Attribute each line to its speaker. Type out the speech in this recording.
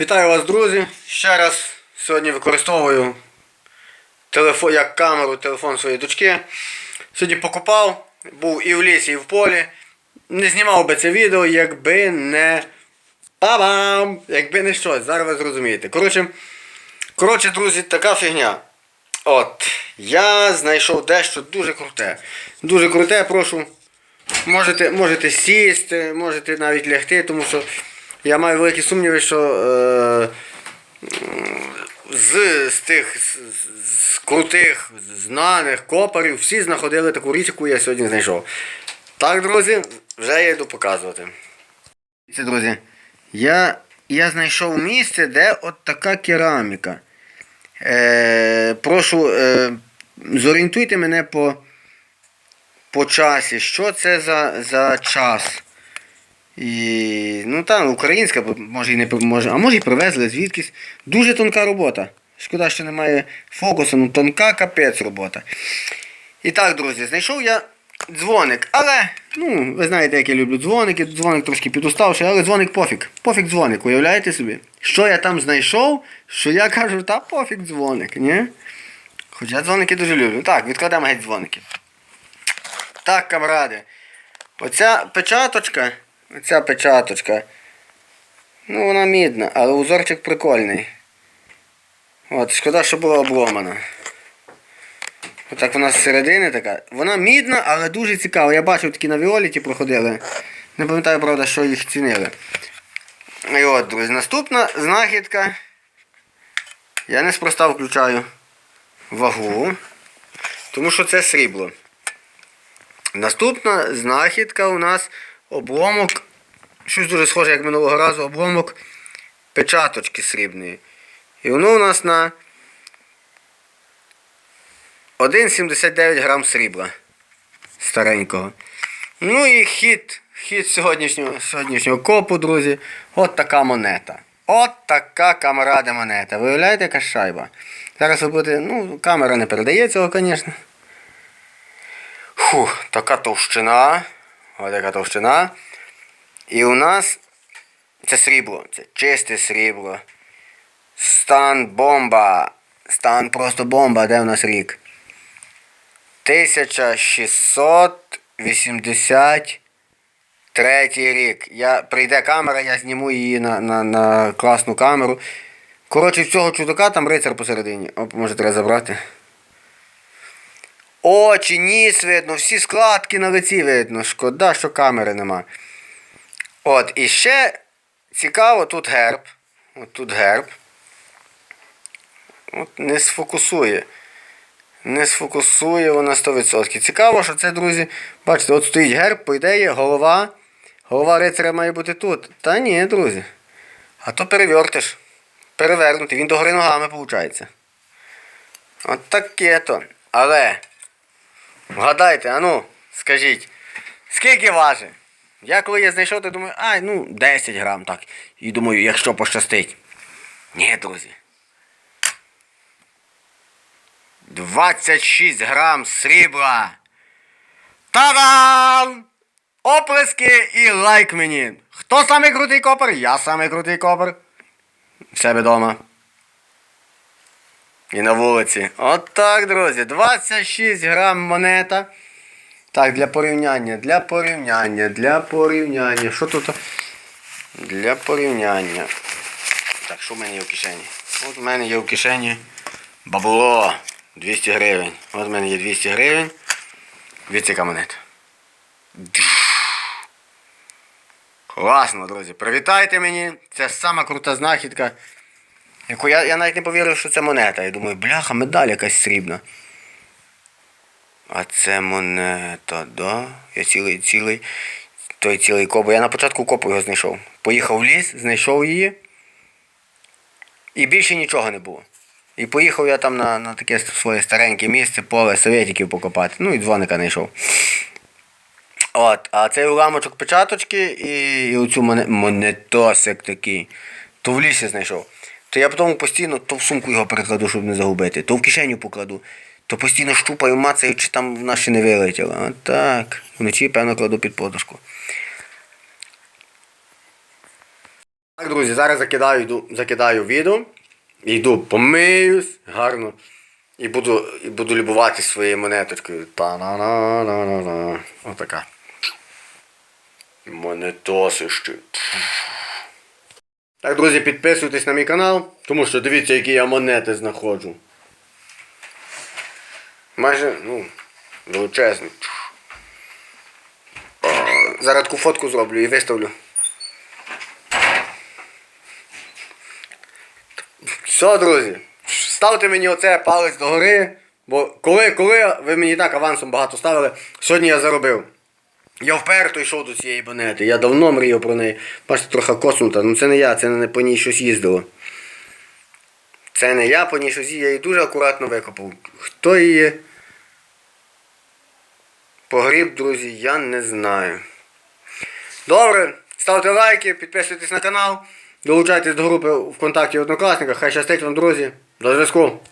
Speaker 1: Вітаю вас, друзі! Ще раз сьогодні використовую телефон, як камеру телефон своєї дочки. Сьогодні покупав, був і в лісі, і в полі. Не знімав би це відео, якби не. Па-бам! Якби не щось, зараз ви зрозумієте. Коротше, коротше, друзі, така фігня. От, я знайшов дещо дуже круте. Дуже круте, прошу. Можете, можете сісти, можете навіть лягти, тому що я маю великі сумніви, що е, з, з тих з, з крутих, знаних копарів всі знаходили таку річ, яку я сьогодні знайшов. Так, друзі, вже я йду показувати. Це, друзі, я, я знайшов місце, де от така кераміка. Е, прошу, е, зорієнтуйте мене по, по часі. Що це за, за час? І, ну там українська, може і не може, а може і привезли звідкись. Дуже тонка робота. Шкода, що немає фокусу, ну тонка капець робота. І так, друзі, знайшов я дзвоник. Але, ну, ви знаєте, як я люблю дзвоники, дзвоник трошки підуставший, але дзвоник пофіг. Пофіг дзвоник, уявляєте собі? Що я там знайшов, що я кажу, та пофіг дзвоник, ні? Хоча дзвоники дуже люблю. Так, відкладемо геть дзвоники. Так, камради. Оця печаточка, оця печаточка, ну вона мідна, але узорчик прикольний. От, шкода, що була обломана. Отак вона з середини така. Вона мідна, але дуже цікава. Я бачив такі на Віоліті проходили. Не пам'ятаю, правда, що їх цінили. І от, друзі, наступна знахідка. Я неспроста включаю вагу, тому що це срібло. Наступна знахідка у нас обломок, щось дуже схоже, як минулого разу, обломок печаточки срібної. І воно у нас на 1,79 грам срібла старенького. Ну і хід, хід сьогоднішнього, сьогоднішнього копу, друзі. От така монета. От така камеради монета. Виявляєте, яка шайба? Зараз ви будете, ну, камера не передає цього, звісно. Фух, така товщина. Ось така товщина. І у нас це срібло, це чисте срібло. Стан бомба. Стан просто бомба, де у нас рік? 1683 рік. Я, прийде камера, я зніму її на, на, на класну камеру. Коротше, цього чудака там рицар посередині. О, може треба забрати. Очі, ніс видно, всі складки на лиці видно. Шкода, що камери нема. От, і ще цікаво, тут герб. От тут герб. От не сфокусує. Не сфокусує вона 100%. Цікаво, що це, друзі, бачите, от стоїть герб, по ідеї, голова. Голова рицаря має бути тут. Та ні, друзі. А то перевертиш. Перевернути, він догори ногами виходить. От таке то. Але. Вгадайте, а ну, скажіть, скільки важить? Я коли я знайшов, то думаю, ай, ну, 10 грам, так. І думаю, якщо пощастить. Ні, друзі. 26 грам срібла. Та-дам! Оплески і лайк мені. Хто самий крутий копер? Я самий крутий копер. В себе вдома. І на вулиці. От так, друзі. 26 грам монета. Так, для порівняння, для порівняння, для порівняння. Що тут? Для порівняння. Так, що в мене є в кишені? От в мене є в кишені бабло. 200 гривень. От в мене є 200 гривень. Дивіться, монета. Класно, друзі. Привітайте мені. Це сама крута знахідка. Яку я, я навіть не повірив, що це монета. Я думаю, бляха, медаль якась срібна. А це монета, да? Я цілий цілий. Той цілий коп. Я на початку копу його знайшов. Поїхав в ліс, знайшов її. І більше нічого не було. І поїхав я там на, на таке своє стареньке місце, поле советиків покопати. Ну і дзвоника знайшов. От, а цей уламочок печаточки і, і оцю моне, монетосик такий, то в лісі знайшов. То я потім постійно то в сумку його перекладу, щоб не загубити, то в кишеню покладу, то постійно щупаю, мацаю, чи там в ще не вилетіло. От так. Вночі, певно, кладу під подушку. Так, друзі, зараз закидаю, йду, закидаю відео. Йду помиюсь гарно. І буду, і буду любуватись своєю монеточкою. та на на на на на Отака. Монетосище. Так, друзі, підписуйтесь на мій канал, тому що дивіться, які я монети знаходжу. Майже, ну, величезні. Зараз таку фотку зроблю і виставлю. Все, друзі. Ставте мені оце палець догори. Бо коли, коли ви мені так авансом багато ставили, сьогодні я заробив. Я вперто йшов до цієї монети. Я давно мріяв про неї. Бачите, трохи коснута. Ну це не я, це не по ній щось їздило. Це не я по ній щось їздило, я її дуже акуратно викопав. Хто її погріб, друзі, я не знаю. Добре, ставте лайки, підписуйтесь на канал, долучайтесь до групи ВКонтакті і Однокласниках. Хай щастить вам, друзі. До зв'язку.